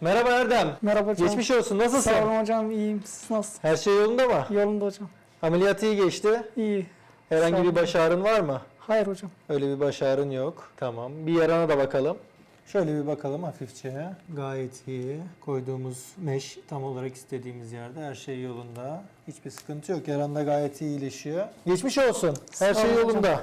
Merhaba Erdem. Merhaba hocam. Geçmiş olsun. Nasılsın? Sağ olun hocam. iyiyim. Siz nasılsınız? Her şey yolunda mı? Yolunda hocam. Ameliyat iyi geçti. İyi. Herhangi Sağ bir olun. baş ağrın var mı? Hayır hocam. Öyle bir baş ağrın yok. Tamam. Bir yarana da bakalım. Şöyle bir bakalım hafifçe. Gayet iyi. Koyduğumuz meş tam olarak istediğimiz yerde. Her şey yolunda. Hiçbir sıkıntı yok. Yaran da gayet iyi iyileşiyor. Geçmiş olsun. Her Sağ şey olun yolunda.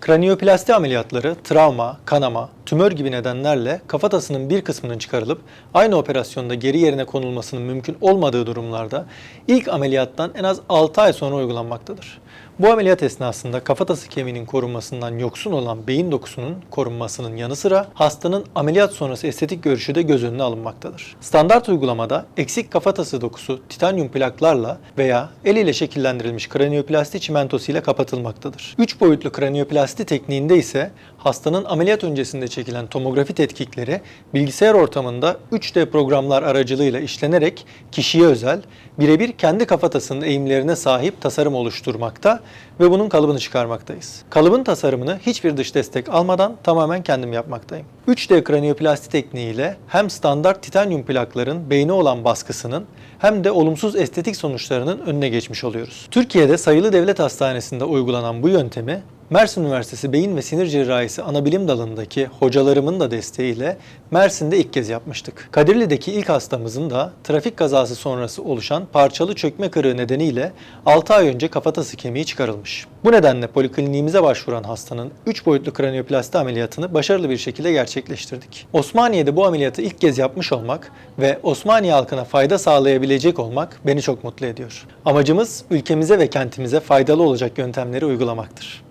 Kraniyoplasti ameliyatları travma, kanama, tümör gibi nedenlerle kafatasının bir kısmının çıkarılıp aynı operasyonda geri yerine konulmasının mümkün olmadığı durumlarda ilk ameliyattan en az 6 ay sonra uygulanmaktadır. Bu ameliyat esnasında kafatası kemiğinin korunmasından yoksun olan beyin dokusunun korunmasının yanı sıra hastanın ameliyat sonrası estetik görüşü de göz önüne alınmaktadır. Standart uygulamada eksik kafatası dokusu titanyum plaklarla veya el ile şekillendirilmiş kraniyoplasti çimentosu ile kapatılmaktadır. 3 boyutlu kraniyoplasti tekniğinde ise hastanın ameliyat öncesinde çekilen tomografi tetkikleri bilgisayar ortamında 3D programlar aracılığıyla işlenerek kişiye özel, birebir kendi kafatasının eğimlerine sahip tasarım oluşturmakta ve bunun kalıbını çıkarmaktayız. Kalıbın tasarımını hiçbir dış destek almadan tamamen kendim yapmaktayım. 3D kraniyoplasti tekniğiyle hem standart titanyum plakların beyne olan baskısının hem de olumsuz estetik sonuçlarının önüne geçmiş oluyoruz. Türkiye'de sayılı devlet hastanesinde uygulanan bu yöntemi Mersin Üniversitesi Beyin ve Sinir Cerrahisi Anabilim Dalı'ndaki hocalarımın da desteğiyle Mersin'de ilk kez yapmıştık. Kadirli'deki ilk hastamızın da trafik kazası sonrası oluşan parçalı çökme kırığı nedeniyle 6 ay önce kafatası kemiği çıkarılmış. Bu nedenle polikliniğimize başvuran hastanın 3 boyutlu kraniyoplasti ameliyatını başarılı bir şekilde gerçekleştirdik. Osmaniye'de bu ameliyatı ilk kez yapmış olmak ve Osmaniye halkına fayda sağlayabilecek olmak beni çok mutlu ediyor. Amacımız ülkemize ve kentimize faydalı olacak yöntemleri uygulamaktır.